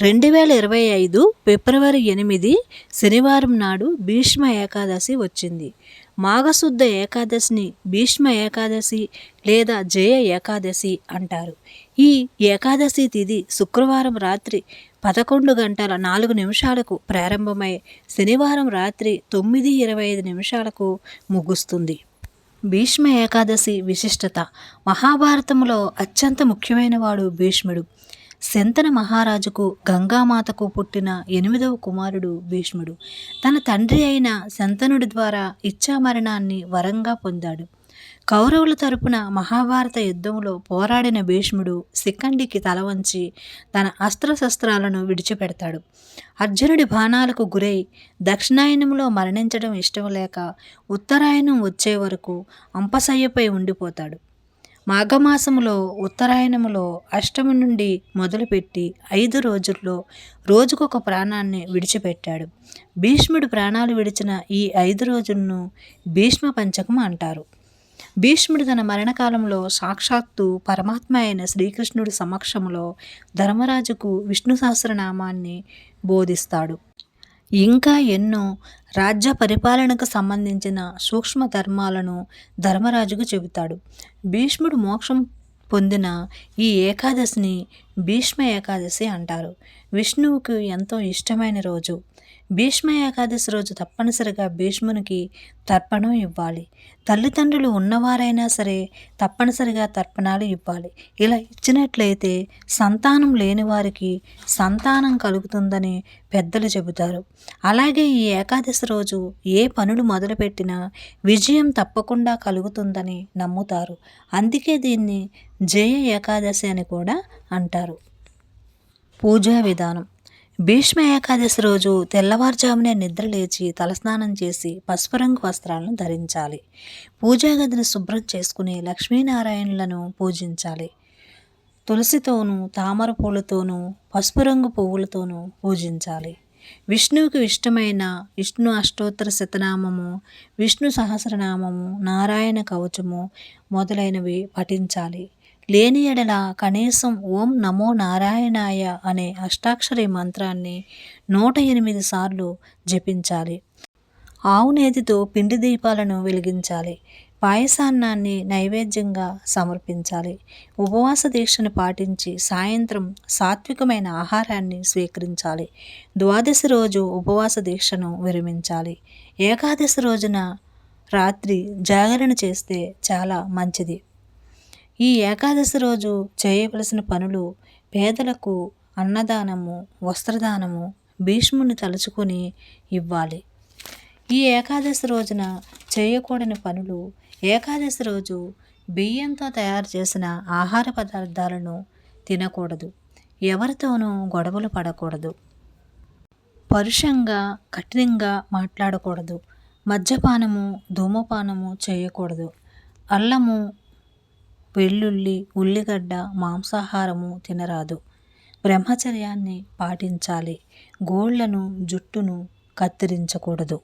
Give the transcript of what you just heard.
రెండు వేల ఇరవై ఐదు ఫిబ్రవరి ఎనిమిది శనివారం నాడు భీష్మ ఏకాదశి వచ్చింది. మాఘశుద్ధ ఏకాదశిని భీష్మ ఏకాదశి లేదా జయ ఏకాదశి అంటారు. ఈ ఏకాదశి తిథి శుక్రవారం రాత్రి పదకొండు గంటల నాలుగు నిమిషాలకు ప్రారంభమై శనివారం రాత్రి తొమ్మిది ఇరవై ఐదు నిమిషాలకు ముగుస్తుంది. భీష్మ ఏకాదశి విశిష్టత. మహాభారతంలో అత్యంత ముఖ్యమైన వాడు భీష్ముడు. శంతన మహారాజుకు గంగామాతకు పుట్టిన ఎనిమిదవ కుమారుడు భీష్ముడు. తన తండ్రి అయిన శంతనుడి ద్వారా ఇచ్చామరణాన్ని వరంగా పొందాడు. కౌరవుల తరపున మహాభారత యుద్ధంలో పోరాడిన భీష్ముడు శిఖండికి తల వంచి తన అస్త్రశస్త్రాలను విడిచిపెడతాడు. అర్జునుడి బాణాలకు గురై దక్షిణాయనంలో మరణించడం ఇష్టం లేక ఉత్తరాయణం వచ్చే వరకు అంపశయ్యపై ఉండిపోతాడు. మాఘమాసములో ఉత్తరాయణములో అష్టమి నుండి మొదలుపెట్టి ఐదు రోజుల్లో రోజుకొక ప్రాణాన్ని విడిచిపెట్టాడు. భీష్ముడు ప్రాణాలు విడిచిన ఈ ఐదు రోజులను భీష్మ పంచకం అంటారు. భీష్ముడు తన మరణకాలంలో సాక్షాత్తు పరమాత్మ అయిన శ్రీకృష్ణుడి సమక్షంలో ధర్మరాజుకు విష్ణు సహస్రనామాన్ని బోధిస్తాడు. ఇంకా ఎన్నో రాజ్య పరిపాలనకు సంబంధించిన సూక్ష్మ ధర్మాలను ధర్మరాజుకు చెబుతాడు. భీష్ముడు మోక్షం పొందిన ఈ ఏకాదశిని భీష్మ ఏకాదశి అంటారు. విష్ణువుకు ఎంతో ఇష్టమైన రోజు. భీష్మ ఏకాదశి రోజు తప్పనిసరిగా భీష్మునికి తర్పణం ఇవ్వాలి. తల్లిదండ్రులు ఉన్నవారైనా సరే తప్పనిసరిగా తర్పణాలు ఇవ్వాలి. ఇలా ఇచ్చినట్లయితే సంతానం లేని వారికి సంతానం కలుగుతుందని పెద్దలు చెబుతారు. అలాగే ఈ ఏకాదశి రోజు ఏ పనులు మొదలుపెట్టినా విజయం తప్పకుండా కలుగుతుందని నమ్ముతారు. అందుకే దీన్ని జయ ఏకాదశి అని కూడా అంటారు. పూజా విధానం. భీష్మ ఏకాదశి రోజు తెల్లవారుజామునే నిద్రలేచి తలస్నానం చేసి పసుపు రంగు వస్త్రాలను ధరించాలి. పూజా గదిని శుభ్రం చేసుకుని లక్ష్మీనారాయణులను పూజించాలి. తులసితోనూ తామర పూలతోనూ పసుపు రంగు పువ్వులతోనూ పూజించాలి. విష్ణువుకి ఇష్టమైన విష్ణు అష్టోత్తర శతనామము విష్ణు సహస్రనామము నారాయణ కవచము మొదలైనవి పఠించాలి. లేని ఎడల కనీసం ఓం నమో నారాయణాయ అనే అష్టాక్షరి మంత్రాన్ని నూట ఎనిమిది సార్లు జపించాలి. ఆవు నేతితో పిండి దీపాలను వెలిగించాలి. పాయసాన్నాన్ని నైవేద్యంగా సమర్పించాలి. ఉపవాస దీక్షను పాటించి సాయంత్రం సాత్వికమైన ఆహారాన్ని స్వీకరించాలి. ద్వాదశి రోజు ఉపవాస దీక్షను విరమించాలి. ఏకాదశి రోజున రాత్రి జాగరణ చేస్తే చాలా మంచిది. ఈ ఏకాదశి రోజు చేయవలసిన పనులు పేదలకు అన్నదానము వస్త్రదానము భీష్ముని తలుచుకొని ఇవ్వాలి. ఈ ఏకాదశి రోజున చేయకూడని పనులు ఏకాదశి రోజు బియ్యంతో తయారు చేసిన ఆహార పదార్థాలను తినకూడదు. ఎవరితోనూ గొడవలు పడకూడదు. పరుషంగా కఠినంగా మాట్లాడకూడదు. మద్యపానము ధూమపానము చేయకూడదు. అల్లము వెల్లుల్లి ఉల్లిగడ్డ మాంసాహారము తినరాదు. బ్రహ్మచర్యాన్ని పాటించాలి. గోళ్ళను జుట్టును కత్తిరించకూడదు.